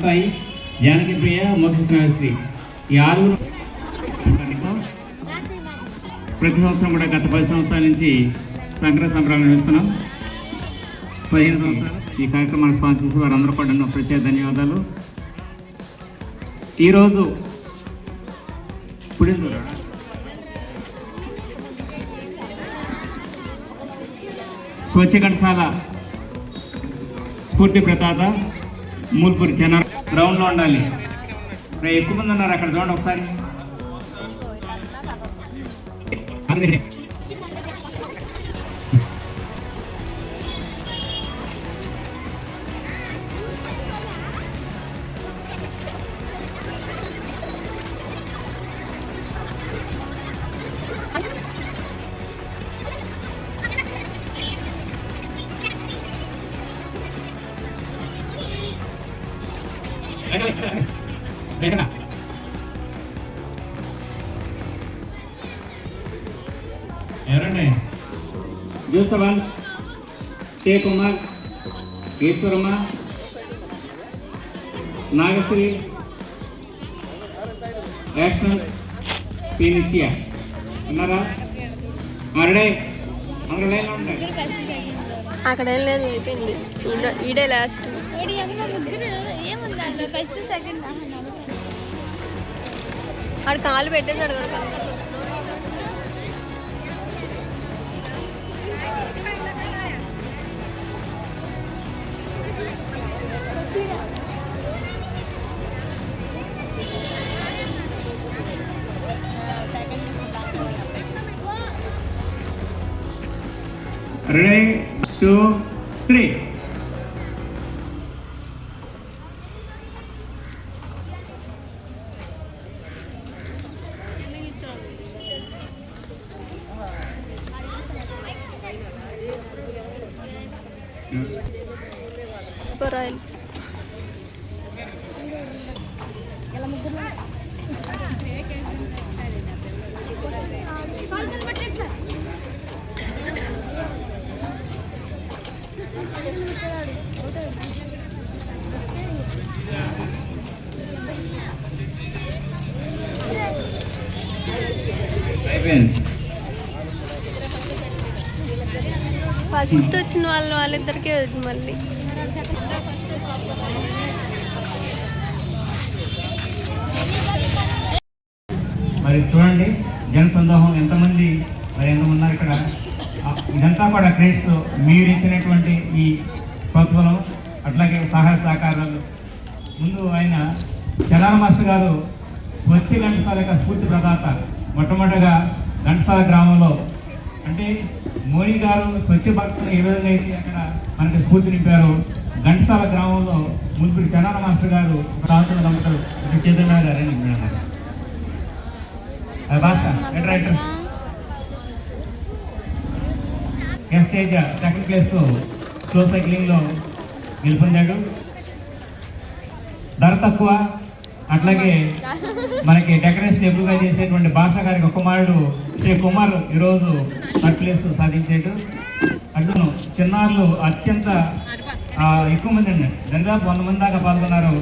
సాయి జానకి ప్రియ మోక్షశ్రీ ఈ ఆరుగురు ప్రతి సంవత్సరం కూడా గత పది సంవత్సరాల నుంచి సంక్రాంతి సంబరాలు నిర్వహిస్తున్నాం పదిహేను సంవత్సరాలు ఈ కార్యక్రమాన్ని స్పాన్సర్స్ వారందరూ కూడా ప్రత్యేక ధన్యవాదాలు. ఈరోజు పుడిందురా స్వచ్ఛ ఘటశాల స్ఫూర్తి ప్రతాత మూల్పూరి చెన్న గ్రౌండ్లో ఉండాలి. ఎక్కువ మంది ఉన్నారు అక్కడ. చూడండి ఒకసారి. అందరే. లేకనా? ఎవరండి జోసవన్ షేక్ కుమార్ ఈశ్వరమ్మ నాగశ్రీ రేషనల్ పి నిత్య అన్నారా మరడే అందరూ లైన్లో ఉంటాయి అక్కడ ఏం లేదు అయిపోయింది. ఈడ- ఈడే లాస్ట్ ఫస్ట్ సెకండ్ ఆడు కాలు పెట్టేసాడు కూడా కనపడదు. two, three. But I first వచ్చిన వాళ్ళు వాళ్ళిద్దరికే వచ్చింది మళ్ళీ. మరి చూడండి జనసందోహం ఎంతమంది మరి ఎంతమంది ఉన్నారు ఇక్కడ? ఇదంతా కూడా క్రేట్స్ మీరు ఇచ్చినటువంటి ఈ ప్రోత్బలం అట్లాగే సహాయ సహకారాలు. ముందు ఆయన చలాన మాస్టర్ గారు స్వచ్ఛ ఘంటసాల యొక్క స్ఫూర్తి ప్రదాత. మొట్టమొదటిగా ఘంటసాల గ్రామంలో. అంటే మోడీ గారు స్వచ్ఛ భక్తులు ఏ విధంగా అయితే అక్కడ మనకి స్ఫూర్తి నింపారు ఘంటసాల గ్రామంలో మునుపుడు చలాన మాస్టర్ గారు ప్రాంతంలో రాత్రులు నమ్ముతారు. చైతన్య గారు అని భాష right right. Stage second place slow సైక్లింగ్లో గెలుపొందాడు. ధర తక్కువ. అట్లాగే మనకి డెకరేషన్ ఎక్కువగా చేసేటువంటి భాష గారికి కుమారుడు శ్రీ కుమార్ ఈరోజు థర్డ్ ప్లేస్ సాధించాడు. అట్లను చిన్నారులు అత్యంత ఆ, ఎక్కువ మంది అండి దాదాపు వంద మంది దాకా పాల్గొన్నారు.